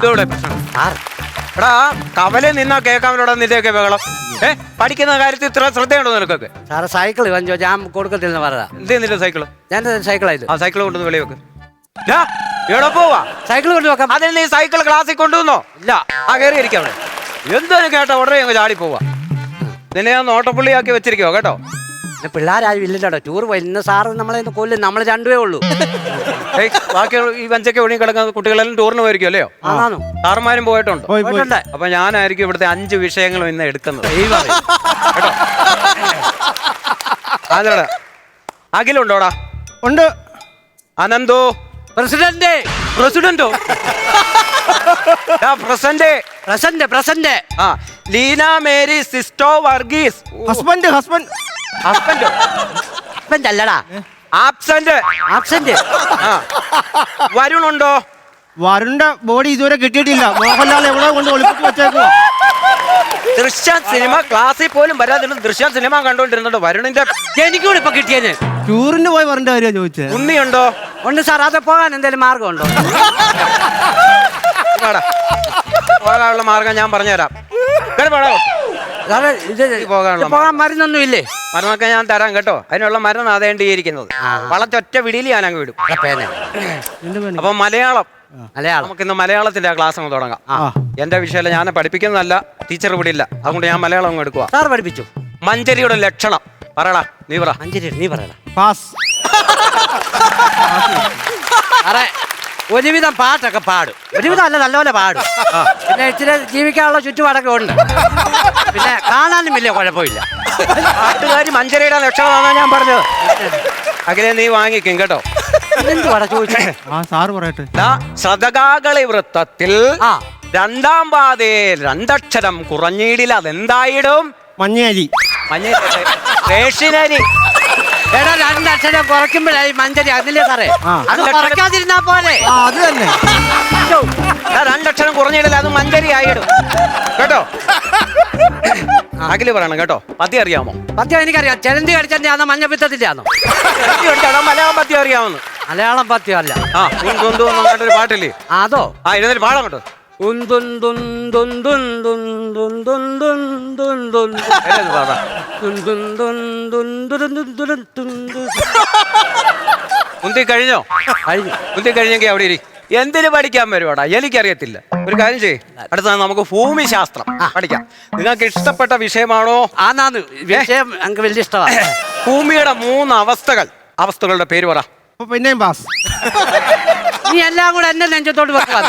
എന്തോടെ പ്രശ്നം. സാർ. എടാ കവലെ നിന്നാ കേൾക്കാമല്ലോടാ നിന്റെയൊക്കെ ബഹളം. ഏ പഠിക്കുന്ന കാര്യത്തിൽ ഇത്ര ശ്രദ്ധയുണ്ടോ നിനക്കൊക്കെ? സാറ് സൈക്കിൾ വഞ്ചോ ഞാൻ കൊടുക്കത്തില്ലെന്ന് പറയാ എന്തേ നിന്റെ സൈക്കിൾ? ഞാൻ സൈക്കിളായത് ആ സൈക്കിൾ കൊണ്ടുവന്ന് വെളി വെക്ക്. ഡാ, എവിടെ പോവാ? സൈക്കിൾ കൊണ്ട് വെക്കാം. അതിന് നീ സൈക്കിൾ ക്ലാസ്സിൽ കൊണ്ടുവന്നോ? ഇല്ല. ആ കയറി ഇരിക്കാം അവിടെ. എന്തൊരു കേട്ടോ ഉടനെ അങ്ങ് ചാടി പോവാ. നിന്നെ ഞാൻ നോട്ടപ്പുള്ളിയാക്കി വെച്ചിരിക്കുവോ കേട്ടോ? പിന്നെ പിള്ളേരാരും ഇല്ലല്ലോ. ടൂർ പോയി ഇന്ന് സാറ് നമ്മളെ ഇന്ന് കൊല്ലും. നമ്മൾ രണ്ടുപേ ഉള്ളൂ. ഏയ്, ബാക്കി ഈ വഞ്ചൊക്കെ ഒഴുകി കിടക്കുന്ന കുട്ടികളെല്ലാം ടൂറിന് പോയിരിക്കും അല്ലയോ? ആണോ സാറുമാരും പോയിട്ടുണ്ട്. പോയി പോയി. പോയിട്ടുണ്ട്. അപ്പൊ ഞാനായിരിക്കും ഇവിടുത്തെ അഞ്ച് വിഷയങ്ങളും ഇന്ന് എടുക്കുന്നത്. കേട്ടോ? അഖിലുണ്ടോടാ? ഉണ്ട്. അനന്തോ? പ്രസിഡന്റ്. പ്രസിഡന്റോ? പ്രസന്റ്. Present present. ആ ലീന മേരി സിസ്റ്റോ വർഗീസ്. Husband husband. ഹസ്ബൻഡോ ഹസ്ബൻഡ് അല്ലടാ. ആബ്സെന്റ് ആബ്സെന്റ് ആ. വരുണുണ്ടോ? വരുണ്ട ബോഡി ഇതുവരെ കിട്ടിയിട്ടില്ല. മോഹൻലാൽ എവിടെ കൊണ്ട് ഒളിപ്പിച്ച് വെച്ചേക്കോ ദൃശ്യ സിനിമ ക്ലാസ്സിൽ പോലും വരാതിരുന്ന ദൃശ്യ സിനിമ കണ്ടോണ്ടിരുന്നുണ്ട് വരുണിന്റെ എനിക്കൂടെ ഇപ്പൊ കിട്ടിയത്. ടൂറിന് പോയി വരണ്ട കാര്യം ചോദിച്ചത്. ഉണ്ണിയുണ്ടോ? ഉണ്ട് സാർ അത് പോകാൻ എന്തെങ്കിലും മാർഗമുണ്ടോ? ഉണ്ടോ പോകാനുള്ള മാർഗം ഞാൻ പറഞ്ഞുതരാം. കേട്ടോ. സാറേ ഇത് പോകാനുള്ള പോകാൻ മരുന്നൊന്നും ഇല്ലേ മരുന്നൊക്കെ ഞാൻ തരാം കേട്ടോ. അതിനുള്ള മരുന്ന് അതേണ്ടിയിരിക്കുന്നത് വളച്ചൊറ്റ വിടിയിൽ ഞാൻ അങ്ങ് വിടും അപ്പൊ മലയാളം. മലയാളം. നമുക്ക് ഇന്ന് മലയാളത്തിന്റെ ക്ലാസ് അങ്ങ് തുടങ്ങാം എന്റെ വിഷയം ഞാൻ പഠിപ്പിക്കുന്നതല്ല ടീച്ചർ ഇവിടെ ഇല്ല അതുകൊണ്ട് ഞാൻ മലയാളം അങ്ങ് എടുക്കുക സാർ പഠിപ്പിച്ചു. മഞ്ചരിയുടെ ലക്ഷണം. പറടാ നീ പറ. മഞ്ചരി നീ പറയടാ. പാസ്. സാറേ ഒരുവിധം പാട്ടൊക്കെ പാടും. ഒരുവിധം അല്ല നല്ലപോലെ പാടും. പിന്നെ ഇച്ചിരി ജീവിക്കാനുള്ള ചുറ്റുപാടൊക്കെ ഉണ്ട്. പിന്നെ കാണാനും വലിയ കുഴപ്പമില്ല. പാട്ടുകാരി മഞ്ചരയുടെ ലക്ഷണമാണെന്നാണ് ഞാൻ പറഞ്ഞത്. അഖിലെ നീ വാങ്ങിക്കും കേട്ടോ. ആ സാറ് പറയട്ടെ. ദാ ശതകാകളി വൃത്തത്തിൽ രണ്ടാം പാതയിൽ രണ്ടക്ഷരം കുറഞ്ഞിടില്ല അതെന്തായിടും? മഞ്ഞരി മഞ്ഞരി റേഷനരി. എടാ രണ്ടക്ഷരം കുറയ്ക്കുമ്പോഴായി മഞ്ചരി അതില്ലേ സാറേ. അത് കുറയ്ക്കാതിരുന്നാ പോലെ ആ അത് തന്നെ. ദാ രണ്ടക്ഷരം കുറഞ്ഞിടില്ല അത് മഞ്ചരി ആയിടും കേട്ടോ? അഖിൽ പറയണം കേട്ടോ? പദ്യം അറിയാമോ? പദ്യം എനിക്കറിയാം. ചെലന്തി കടിച്ചാൽ ആണോ മഞ്ഞപ്പിത്തത്തിന്റെ ആണോ പദ്യം മലയാളം പദ്യം അറിയാമെന്ന്. മലയാളം പദ്യം അല്ല ആ പാട്ടില്ലേ? അതോ? ആ ഇരുന്നിട്ട് പാടാം കേട്ടോ മുന്തി കഴിഞ്ഞോ കഴിഞ്ഞു കഴിഞ്ഞെങ്കിൽ അവിടെ ഇരി. എന്തിന് പഠിക്കാൻ വരുവാടാ? എനിക്കറിയത്തില്ല. ഒരു കാര്യം ചെയ്യ്. അടുത്ത നമുക്ക് ഭൂമിശാസ്ത്രം പഠിക്കാം. നിങ്ങൾക്ക് ഇഷ്ടപ്പെട്ട വിഷയമാണോ? ആന്നാന്ന് വിഷയം വലിയ ഇഷ്ടമാണ്. ഭൂമിയുടെ മൂന്ന് അവസ്ഥകൾ. അവസ്ഥകളുടെ പേര് പറ. പിന്നെയും പാസ്. നീ എല്ലാം കൂടെ എന്റെ നെഞ്ചത്തോട് വെക്കാം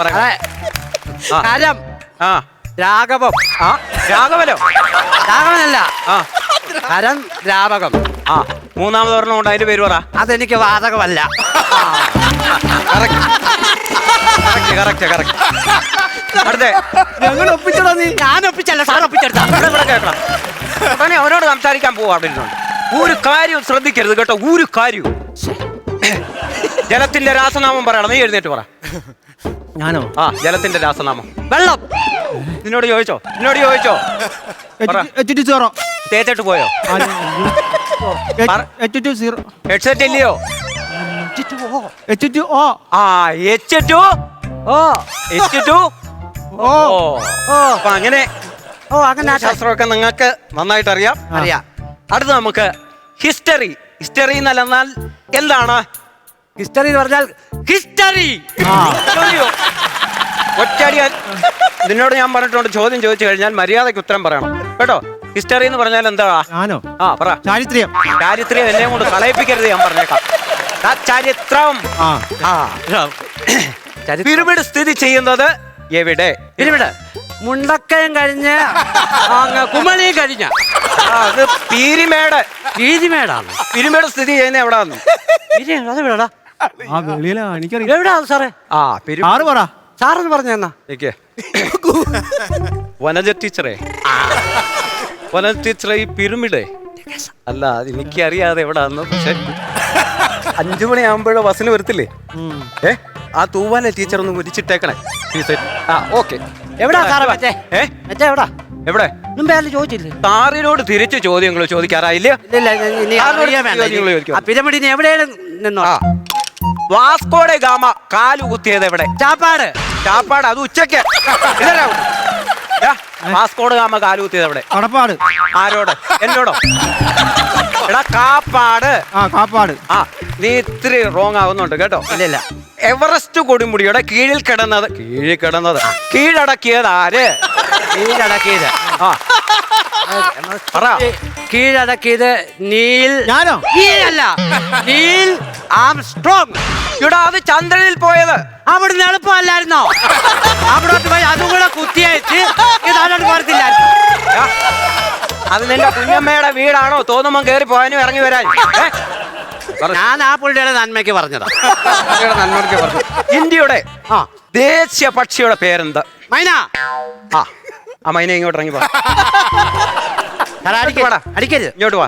പറയാം. ആ. കരം ആ. രാഘവം. ആ രാഘവനോ? രാഘവനല്ല. ആ. കരം രാവകം. ആ മൂന്നാമത് ഒരെണ്ണം ഉണ്ട് അതിന്റെ പേര് പറ. അതെനിക്ക് വാതകമല്ല. കറക്റ്റ്. കറക്റ്റ് കറക്റ്റ് അടുത്തേ. ഞങ്ങൾ ഒപ്പിച്ചടാ നീ. ഞാൻ ഒപ്പിച്ചല്ല സാർ ഒപ്പിച്ചെടുത്ത. ഇവിടെ ഇവിടെ കേൾക്കണം. ഉടനെ അവനോട് സംസാരിക്കാൻ പോവാ അവിടെ ഇരുന്നുണ്ട്. ഒരു കാര്യവും ശ്രദ്ധിക്കരുത് കേട്ടോ ഒരു കാര്യവും ജലത്തിന്റെ രാസനാമം പറയണം. നീ എഴുന്നേറ്റ് പറ. ഞാനോ? ആ ജലത്തിന്റെ രാസനാമം. വെള്ളം. നിന്നോട് ചോദിച്ചോ? നിന്നോട് ചോദിച്ചോ? പറ. സീറോ. തേച്ചിട്ട് പോയോ? പറ. H two zero. ഹെഡ്സെറ്റ് ഇല്ലയോ? H two O. ആ H two O. H two O. ഓ. അപ്പൊ അങ്ങനെ. ഓ അങ്ങനെ. ശാസ്ത്രമൊക്കെ നിങ്ങൾക്ക് നന്നായിട്ട് അറിയാം അറിയാം അടുത്ത നമുക്ക് ഹിസ്റ്ററി. ഹിസ്റ്ററി എന്നല്ലെന്നാൽ എന്താണ്? ഹിസ്റ്ററി എന്ന് പറഞ്ഞാൽ ഹിസ്റ്ററി. ഒറ്റടി? നിന്നോട് ഞാൻ പറഞ്ഞിട്ടുണ്ട് ചോദ്യം ചോദിച്ചു കഴിഞ്ഞാൽ മര്യാദയ്ക്ക് ഉത്തരം പറയണം. കേട്ടോ? ഹിസ്റ്ററി എന്ന് പറഞ്ഞാൽ എന്താ? ഞാനോ? ആ പറ. ചാരിത്രം ചാരിത്രം എന്നെ കൊണ്ട് കളയിപ്പിക്കരുത് ഞാൻ പറഞ്ഞേക്കാം. ചരിത്രം. പിരമിഡ് സ്ഥിതി ചെയ്യുന്നത് എവിടെ? പിരമിഡ്. മുണ്ടക്കയം കഴിഞ്ഞ് അങ്ങ് കുമളിയും കഴിഞ്ഞ. അത് പീരിമേട്. പീരിമേടാണ്. പിരമിഡ് സ്ഥിതി ചെയ്യുന്ന എവിടാന്ന്? അത് വിടടാ ആ വെളിയിലാ. എനിക്കറിയാം. എവിടാ സാറേ? ആ പിരി പറ. സാറെന്ന് പറഞ്ഞെന്നാ നിക്ക്. വനജ ടീച്ചറേ. വനജ ടീച്ചറെ ഈ പിരമിഡ്. അല്ല അത് എനിക്കറിയാതെ എവിടാന്ന്. പക്ഷെ അഞ്ചു മണിയാകുമ്പോഴോ ബസ്സിന് വരത്തില്ലേ? ഏ ആ തൂവാലെ ടീച്ചർ ഒന്ന് മുരിച്ചിട്ടേക്കണേ. ടീച്ചർ ആ ഓക്കെ. എവിടാ സാറേ മറ്റേ? ഏ? മറ്റേ എവിടാ? എവിടെ? മുമ്പേ ആരും ചോദിച്ചില്ലേ? സാറിനോട് തിരിച്ചു ചോദ്യങ്ങൾ ചോദിക്കാറായില്ല. ഇല്ല ഇല്ല ഇനി സാറിനോട് അറിയാൻ വേണ്ട. ചോദ്യങ്ങൾ ചോദിക്കോ? ആ പിരമിഡിന് എവിടെയാണ് നിന്നോ? ആ. വാസ്കോടെ ഗാമ കാലു കുത്തിയത് എവിടെ? ചാപ്പാട്. ചാപ്പാട് അത് ഉച്ചയ്ക്ക്. വാസ്കോട് ഗാമ കാലു കുത്തിയത് എവിടെ? കടപ്പാട്. ആരോട്? എന്നോടോ? എടാ കാപ്പാട്. ആ കാപ്പാട്. ആ നീ ഇത്തിരി റോങ് ആവുന്നുണ്ട് കേട്ടോ. ഇല്ല എവറസ്റ്റ് കൊടുമുടിയുടെ കീഴിൽ കിടന്നത് കീഴിൽ കിടന്നത് കീഴടക്കിയത് ആര്? കീഴടക്കിയത്. ആ. പറ. കീഴടക്കിയത് നീൽ ഞാനോ? നീലല്ല. Neil Armstrong. ഇവിടെ അത് ചന്ദ്രനിൽ പോയത്. അവിടുന്ന് എളുപ്പമല്ലായിരുന്നോ? അവിടോട്ട് പോയി അതും കൂടെ കുത്തിയയച്ച് ഇത് അതോട്ട് പോരത്തില്ലായിരുന്നു ആ, അത് നിന്റെ കുഞ്ഞമ്മയുടെ വീടാണോ? തോന്നുമ്പോ കേറി പോകാനും ഇറങ്ങി വരാൻ. ഞാൻ ആ പുള്ളിയുടെ നന്മയ്ക്ക് പറഞ്ഞതാ. നന്മയ്ക്ക് പറഞ്ഞു. ഇന്ത്യയുടെ ആ. ദേശീയ പക്ഷിയുടെ പേരെന്ത്? മൈന. ആ. ആ മൈനെ ഇങ്ങോട്ട് ഇറങ്ങി പോടാ. അടിക്കരുത്. ഇങ്ങോട്ട് വാ.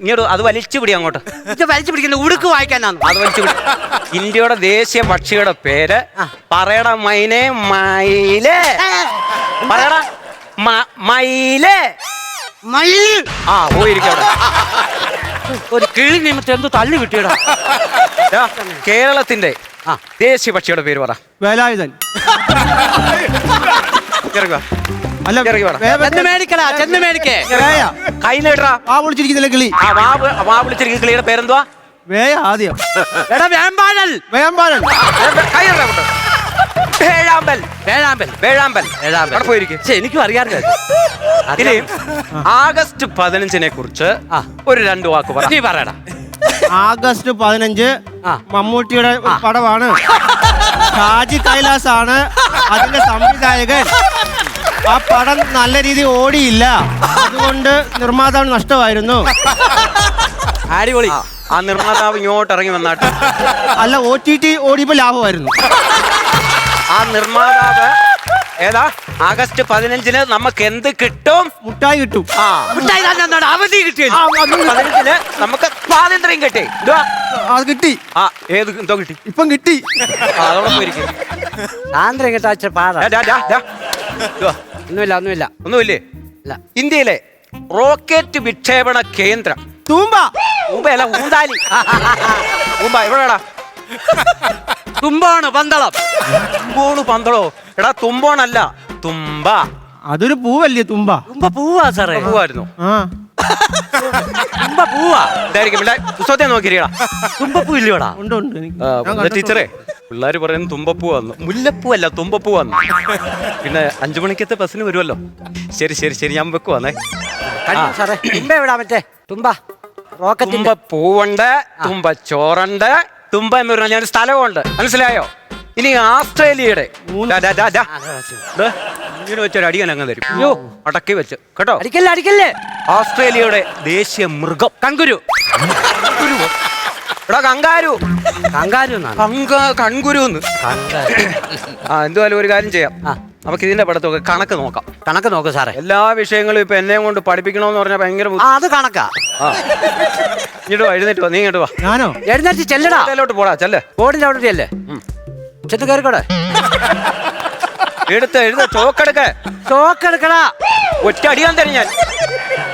ഇങ്ങോട്ട് അത് വലിച്ചു പിടി അങ്ങോട്ട്. ഇത് വലിച്ചു പിടിക്കുന്ന ഉടുക്ക് വായിക്കാനാണ് അത് വലിച്ചു പിടി. ഇന്ത്യയുടെ ദേശീയ പക്ഷിയുടെ പേര്. പറയട മൈനെ മയിൽ. പറയട മയിൽ. മയിൽ. ആ പോയിരിക്കട്ടെ ഒരു കിഴി നിമിത്തം എന്ത് തള്ളി കിട്ടിയടാ? കേരളത്തിന്റെ ആ. ദേശീയ പക്ഷിയുടെ പേര് പറ. വേലായുധൻ. ഇറങ്ങുക അല്ല ഇറങ്ങി വാടാ. വേ- ചെന്ന് മേടിക്കടാ ചെന്ന് മേടിക്കേ. വേയ കൈ ആ വിളിച്ചിരിക്കുന്നില്ല കിളി. ആ വാ വാ വിളിച്ചിരിക്കുന്ന കിളിയുടെ പേരെന്തുവാ? വേയ ആദ്യം. എടാ വേമ്പാഴൽ. കൈ വേഴാമ്പൽ. വേഴാമ്പൽ. വേഴാമ്പൽ. വേഴാമ്പൽ. അവിടെ പോയിരിക്കും. പക്ഷെ എനിക്കും അറിയാറില്ല ഇനി ആഗസ്റ്റ് പതിനഞ്ചിനെ കുറിച്ച് ആ. ഒരു രണ്ട് വാക്ക് പറ. നീ പറയടാ. ആഗസ്റ്റ് പതിനഞ്ച്. മമ്മൂട്ടിയുടെ പടമാണ്. ഷാജി കൈലാസ് ആണ് അതിന്റെ സംവിധായകൻ. ആ പടം നല്ല രീതി ഓടിയില്ല. അതുകൊണ്ട് നിർമ്മാതാവ് നഷ്ടമായിരുന്നു. അടിപൊളി ആ, ആ നിർമ്മാതാവ് ഇങ്ങോട്ട് ഇറങ്ങി വന്നാട്ട്. അല്ല ഒ ടി ടി ഓടിയപ്പോ ലാഭമായിരുന്നു. ആ നിർമ്മാതാവ് ഏതാ? ആഗസ്റ്റ് പതിനഞ്ചിന് നമുക്ക് എന്ത് കിട്ടും? മുട്ടായി കിട്ടും. ആ. മിഠായി തന്നെ തന്നോടാ, അവധി കിട്ടി. പതിനഞ്ചിന് നമുക്ക് സ്വാതന്ത്ര്യം കിട്ടി. അത് കിട്ടി. ആ ഏത് എന്തോ കിട്ടി? ഇപ്പം കിട്ടി. ആ, അതോടെ പോയിരിക്കും സാന്ദ്രം കിട്ടാച്ച പാടാ. ഡാ, ഡാ, ഡാ, ഡാ. ഇതുവാ. ഒന്നുമില്ല ഒന്നുമില്ല. ഒന്നുമില്ലേ? ഇല്ല. ഇന്ത്യയിലെ റോക്കറ്റ് വിക്ഷേപണ കേന്ദ്രം. തൂമ്പ. അല്ല ഊന്താലി. തൂമ്പ എവിടെടാ? തുമ്പാണ് പന്തളം. തുമ്പോണ് പന്തളോ? എടാ തുമ്പോണല്ല തുമ്പ. അതൊരു പൂവല്ലേ തുമ്പ? തുമ്പ പൂവാ സാറേ. പൂവായിരുന്നു. ആ. തുമ്പ പൂവാ. ഇതായിരിക്കും. പുസ്തകത്തെ നോക്കിയിരിക്കടാ. തുമ്പപ്പൂ ഇല്ലയോടാ ഉണ്ട് ഉണ്ട്. എനിക്ക്. ടീച്ചറേ. പിള്ളേർ പറയുന്നത് തുമ്പപ്പൂ വന്നു മുല്ലപ്പൂ അല്ല തുമ്പപ്പൂ വന്നു പിന്നെ അഞ്ചു മണിക്കത്തെ ബസ്സിന് വരുമല്ലോ ശരി ശരി ശരി ഞാൻ വെക്കുവാന്നേ സാറേ? തുമ്പ എവിടാ മറ്റേ? തുമ്പ. റോക്കറ്റിന്റെ തുമ്പ പൂവുണ്ട് തുമ്പ ചോറുണ്ട് തുമ്പ എന്ന് പറഞ്ഞാൽ ഞാൻ സ്ഥലമുണ്ട് മനസ്സിലായോ? ഇനി ആസ്ട്രേലിയയുടെ ദാ, ദാ, ദാ, ദാ. ദേ, ഇങ്ങനെ വെച്ചൊരു അടിയൻ അങ്ങ് തരും. അയ്യോ. അടക്കി വെച്ച്. കേട്ടോ? അടിക്കല്ലേ അടിക്കല്ലേ? ഓസ്ട്രേലിയയുടെ ദേശീയ മൃഗം. കങ്കുരു എടാ കങ്കാരു. കങ്കാരു എന്നാണ്. കങ്ക കൺകുരുന്ന്. ആ എന്തുവായാലും ഒരു കാര്യം ചെയ്യാം. ആ. നമുക്ക് ഇതിന്റെ പടത്തൊക്കെ കണക്ക് നോക്കാം. കണക്ക് നോക്ക് സാറേ. എല്ലാ വിഷയങ്ങളും ഇപ്പൊ എന്നെ കൊണ്ട് പഠിപ്പിക്കണോന്ന് പറഞ്ഞാൽ ഭയങ്കര ബുദ്ധി- ആ അത് കണക്കാ. ആ. ഇങ്ങോട്ട് വാ എഴുന്നേറ്റ് വാ നീ ഇങ്ങോട്ട് വാ. ഞാനോ? എഴുന്നേറ്റ് ചെല്ലടാ. ഇതിലോട്ട് പോടാ ചെല്ലേ. ബോർഡിന്റെ അവിടെ അല്ലേ ചെന്ന് കയറിക്കോടെ എടുത്ത് എഴുത ചോക്കെടുക്ക ചോക്കെടുക്കടാ ഒറ്റ അടിയാൻ തരും ഞാൻ.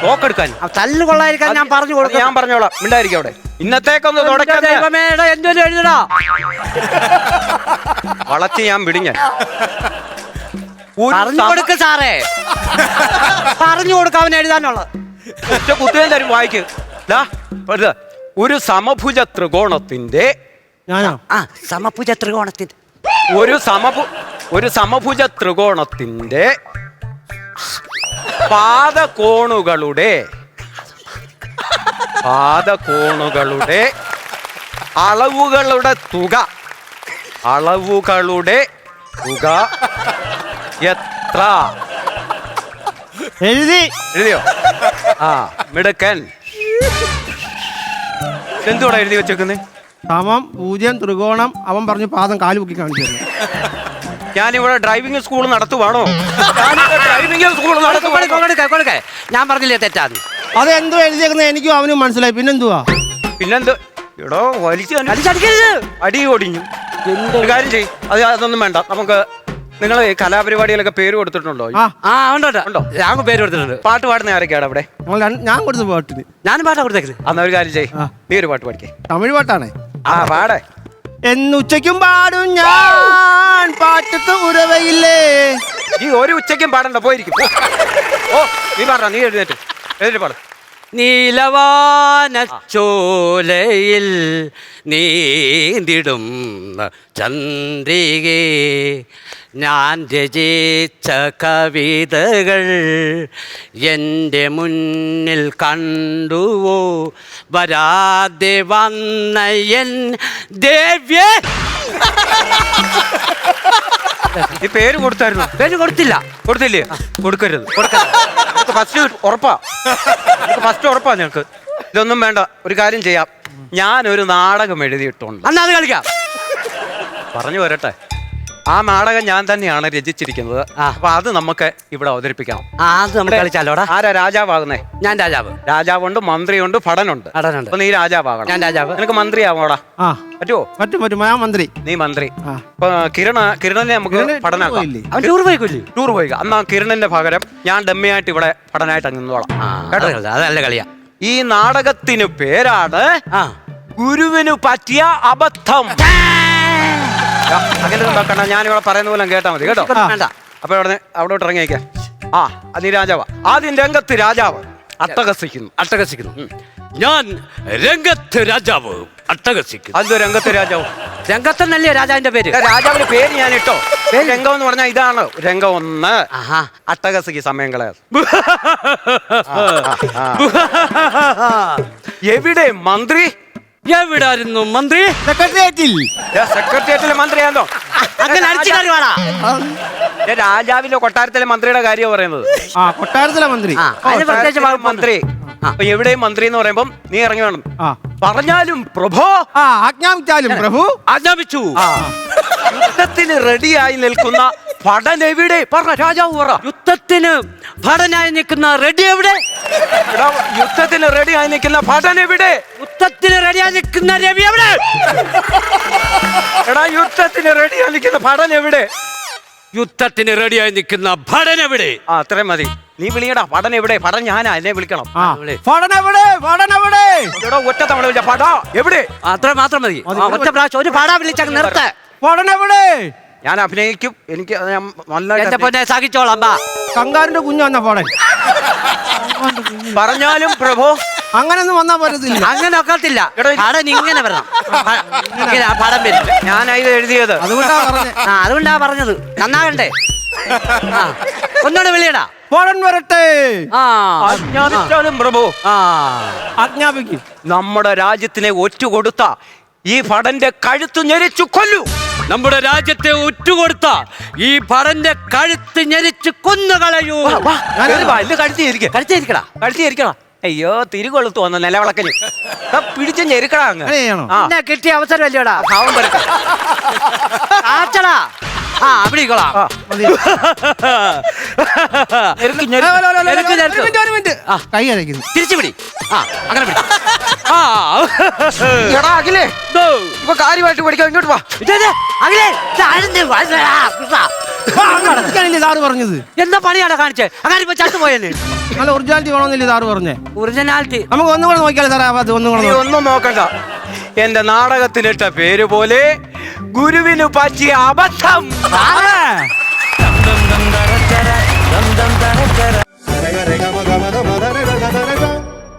ചോക്കെടുക്കാൻ തല്ല് കൊള്ളായിരിക്കാൻ ഞാൻ പറഞ്ഞു കൊടുക്കും. ഞാൻ പറഞ്ഞോളാം. മിണ്ടായിരിക്കും അവിടെ? ഇന്നത്തേക്കൊന്ന് തുടക്കം എന്തോലും എഴുതടാ. വളച്ച് ഞാൻ വിടിഞ്ഞ പറഞ്ഞു കൊടുക്ക സാറേ. പറഞ്ഞു കൊടുക്കാൻ എഴുതാനുള്ള ഒറ്റ കുത്തിയും തരും വായിക്ക്. ഒരു സമഭുജ ത്രികോണത്തിന്റെ ആ സമഭുജ ത്രികോണത്തിന്റെ ഒരു സമഭു ഒരു സമഭുജ ത്രികോണത്തിന്റെ പാദകോണുകളുടെ പാദകോണുകളുടെ അളവുകളുടെ തുക. അളവുകളുടെ തുക എത്ര? എഴുതി. എഴുതിയോ? ആ മിടുക്കൻ. എന്തുകൂടെ എഴുതി വെച്ചേക്കുന്നേ? സമം പൂജ്യം ത്രികോണം. അവൻ പറഞ്ഞു പാദം കാൽ പൊക്കി കാണിച്ചു. ഞാനിവിടെ ഡ്രൈവിംഗ് സ്കൂൾ നടത്തുവാണോ? ഡ്രൈവിംഗ് സ്കൂൾ നടത്തുവാണോ. ഞാൻ പറഞ്ഞില്ലേ തെറ്റാന്ന്? അത് എന്തോ എഴുതിയേക്കുന്നത് എനിക്കും അവനും മനസ്സിലായി. പിന്നെന്തുവാ? പിന്നെന്തോ? എടോ വലിച്ചു അടി ഒടിഞ്ഞു. ഒരു കാര്യം ചെയ്യും. അത് അതൊന്നും വേണ്ട. നമുക്ക് നിങ്ങൾ കലാപരിപാടികളൊക്കെ പേര് കൊടുത്തിട്ടുണ്ടോ? ആ. ഉണ്ടോ? ഞാൻ പേര് കൊടുത്തിട്ടുണ്ട്. പാട്ട് പാടുന്ന ആരൊക്കെയാണ് അവിടെ? ഞാൻ കൊടുത്ത പാട്ടിന്. ഞാൻ പാട്ടാ കൊടുത്തേക്കുന്നത്. അന്നൊരു കാര്യം ചെയ്യ്. നീ ഒരു പാട്ട് പാടിക്കേ. തമിഴ് പാട്ടാണേ. ആ പാടേ. എന്ന് ഉച്ചയ്ക്കും പാടും ഞാൻ. പാട്ടത്ത് ഉറവയില്ലേ? ഈ ഒരു ഉച്ചയ്ക്കും പാടണ്ട പോയിരിക്കും. ഓ നീ പാടാ നീ എഴുന്നേറ്റ്. എഴുന്നേറ്റ് പാടും. നീലവാനച്ചോലയിൽ നീന്തിടും ചന്ദ്രികേ ഞാൻ രചിച്ച കവിതകൾ എന്റെ മുന്നിൽ കണ്ടുവോ? വരാതെ വന്ന എൻ ദേവ്യേ! ഈ പേര് കൊടുത്തായിരുന്നു? പേര് കൊടുത്തില്ല. കൊടുത്തില്ലേ? കൊടുക്കരുത്. കൊടുക്കരുത് ഫസ്റ്റ് ഉറപ്പാ. ഫസ്റ്റ് ഉറപ്പാ നിങ്ങൾക്ക് ഇതൊന്നും വേണ്ട. ഒരു കാര്യം ചെയ്യാം. ഞാനൊരു നാടകം എഴുതിയിട്ടുണ്ട്. അന്നാ അത് കളിക്കാം. പറഞ്ഞു വരട്ടെ. ആ നാടകം ഞാൻ തന്നെയാണ് രചിച്ചിരിക്കുന്നത്. ആ. അപ്പൊ അത് നമുക്ക് ഇവിടെ അവതരിപ്പിക്കാം. ആ അത് നമുക്ക് കളിച്ചാലോടാ. ആരാ രാജാവാകുന്നേ? ഞാൻ രാജാവ്. രാജാവുണ്ട് മന്ത്രിയുണ്ട് ഭടനുണ്ട്. ഭടനുണ്ട്. അപ്പൊ നീ രാജാവാകണം. ഞാൻ രാജാവ്. നിനക്ക് മന്ത്രിയാവോടാ? ആ. പറ്റുമോ പറ്റും പറ്റും. ഞാൻ മന്ത്രി. നീ മന്ത്രി. ആ. അപ്പൊ കിരണ കിരണനെ നമുക്ക് കിരണ് പോയില്ലേ? അവൻ ടൂർ പോയിക്കൊല്ലി ടൂർ പോയിക്ക. അന്ന് ആ കിരണന്റെ പകരം ഞാൻ ഡമ്മിയായിട്ട് ഇവിടെ പഠനമായിട്ട് അങ്ങ് നിന്നോളാം കേട്ടോ? അതല്ല കളിയാ. ഈ നാടകത്തിന് പേരാണ് ആ. ഗുരുവിന് പറ്റിയ അബദ്ധം. അങ്ങനെ ഇവിടെ പറയുന്ന പോലും കേട്ടാ മതി കേട്ടോ. വേണ്ട. അപ്പൊ അവിടെ അവിടോട്ട് ഇറങ്ങിയേക്ക. ആ അത് നീ രാജാവാ. ആദ്യം രംഗത്ത് രാജാവ് അട്ടഹസിക്കുന്നു. അട്ടഹസിക്കുന്നു. ഞാൻ രംഗത്ത് രാജാവ് അട്ടഹസിക്കുന്നു. അത് രംഗത്ത് രാജാവ്? രംഗത്തെന്നല്ലേ രാജാവിന്റെ പേര്? രാജാവിന്റെ പേര് ഞാൻ ഇട്ടോ രംഗം എന്ന് പറഞ്ഞാൽ ഇതാണ്. രംഗം ഒന്ന്. ആഹാ. അട്ടഹസിക്ക് സമയം കളയാ. എവിടെ മന്ത്രി? എവിടായിരുന്നു മന്ത്രി? സെക്രട്ടേറിയറ്റിൽ. സെക്രട്ടേറിയറ്റിലെ മന്ത്രിയാണോ അങ്ങനെ അടിച്ചു കയറി രാജാവിന്റെ കൊട്ടാരത്തിലെ മന്ത്രിയുടെ കാര്യം പറയുന്നത്. ആ കൊട്ടാരത്തിലെ മന്ത്രി. പ്രത്യേകിച്ച് മന്ത്രി. അപ്പൊ എവിടെയും മന്ത്രി എന്ന് പറയുമ്പോൾ നീ ഇറങ്ങി വേണം. ആ. പറഞ്ഞാലും പ്രഭോ? ആ ആജ്ഞാപിച്ചാലും പ്രഭു. ആജ്ഞാപിച്ചു. യുദ്ധത്തിന് റെഡിയായി നിൽക്കുന്ന ഭടൻ എവിടെ? പറഞ്ഞ രാജാവ് പറ. യുദ്ധത്തിന് ഭടനായി നിൽക്കുന്ന റെഡി എവിടെ? യുദ്ധത്തിന് യുദ്ധത്തിന് റെഡിയായി നിൽക്കുന്ന ഭടൻ എവിടെ? യുദ്ധത്തിന് റെഡിയായി നിൽക്കുന്ന രവി എവിടെ? എടാ യുദ്ധത്തിന് റെഡിയായി നിൽക്കുന്ന ഭടൻ എവിടെ? യുദ്ധത്തിന് റെഡിയായി നിൽക്കുന്ന ഭടൻ എവിടെ? ആ അത്രയും മതി. നീ വിളിയടാ ഭടൻ എവിടെ? ഭടൻ ഞാനാ എന്നെ വിളിക്കണം. വിളി. ഫടനെവിടെ ഫടനെവിടെ എടാ ഒറ്റ തവണ വിളിച്ച പടാ എവിടെ? അത്ര മാത്രം മതി. ആ, ഒറ്റ പ്രാവശ്യം ഒരു പാടാ വിളിച്ച നിർത്ത. എവിടെ? ഞാൻ അഭിനയിക്കും. എനിക്ക് അത് ഞാൻ നല്ലതായിട്ട് എന്റെ അഭിനയിക്കും. പൊന്നെ സഹിച്ചോളാം ബാ. കങ്കാറിന്റെ കുഞ്ഞു വന്ന ഫടൻ പറഞ്ഞാലും പ്രഭു അങ്ങനൊന്നും വന്നാ പറ്റത്തില്ല അങ്ങനെ ഒക്കത്തില്ല. ഇങ്ങനെ വരണം. ഇങ്ങനെ ആ പടം വരും. ഞാൻ ഇത് എഴുതിയത്. അതുകൊണ്ടാ പറഞ്ഞേ. ആ അതുകൊണ്ടാ പറഞ്ഞത്. നന്നാകണ്ടേ? ആ ഒന്നുകൂടെ വിളിയടാ. പോടൻ വരട്ടെ. ആ. ആജ്ഞാപിച്ചാലും പ്രഭു. ആ. ആജ്ഞാപിക്കും നമ്മുടെ രാജ്യത്തിനെ ഒറ്റുകൊടുത്ത ഈ ഭടന്റെ കഴുത്ത് ഞെരിച്ചു കൊല്ലു. നമ്മുടെ രാജ്യത്തെ ഉറ്റുകൊടുത്ത ഈ ഭടന്റെ കഴുത്ത് ഞെരിച്ച് കൊന്നുകളയൂ. കഴുത്തി ഇരിക്കുക കഴുത്തിരിക്കടാ കഴുത്തി ഇരിക്കണം അയ്യോ തിരികൊളുത്തു വന്ന നിലവിളക്കൽ പിടിച്ചു ഞെരുക്കടാ അങ്ങ്. അങ്ങനെ ആ. എന്നെ കിട്ടിയ അവസരം അല്ലയോടാ? ഭാവം ആച്ചടാ. ആ അവിടെ ആ, ഞെരുക്ക്, ആ, ഞെരുക്ക്. അല്ല, അല്ല, അല്ല, നിനക്ക് ഒരു നിനക്ക്. മിനിറ്റ്, ഒരു മിനിറ്റ്. ആ. കൈ അരയ്ക്കുന്നു. തിരിച്ചു പിടി. ആ അങ്ങനെ പിടി. ആ. എടാ അഖിലേ. ദോ. ഇപ്പൊ കാര്യമായിട്ട് പഠിക്കാം ഇങ്ങോട്ട് വാ. ഇത് ഇത്, അഖിലേ, ഇത്. സാറ് പറഞ്ഞത്? എന്താ പണിയാടാ കാണിച്ചേ? അങ്ങനെ ഇപ്പൊ ചത്തുപോയെന്ന് നല്ല ഒറിജിനാലിറ്റി വേണമെന്നില്ലേ സാറ് പറഞ്ഞേ? ഒറിജിനാലിറ്റി നമുക്ക് ഒന്നും കൂടെ നോക്കിയാലേ സാറേ അത് ഒന്നും കൂടെ നീ നോക്കാം. ഒന്നും നോക്കണ്ട. എന്റെ നാടകത്തിലിട്ട പേര് പോലെ ഗുരുവിന് പറ്റിയ അബദ്ധം. സാറേ!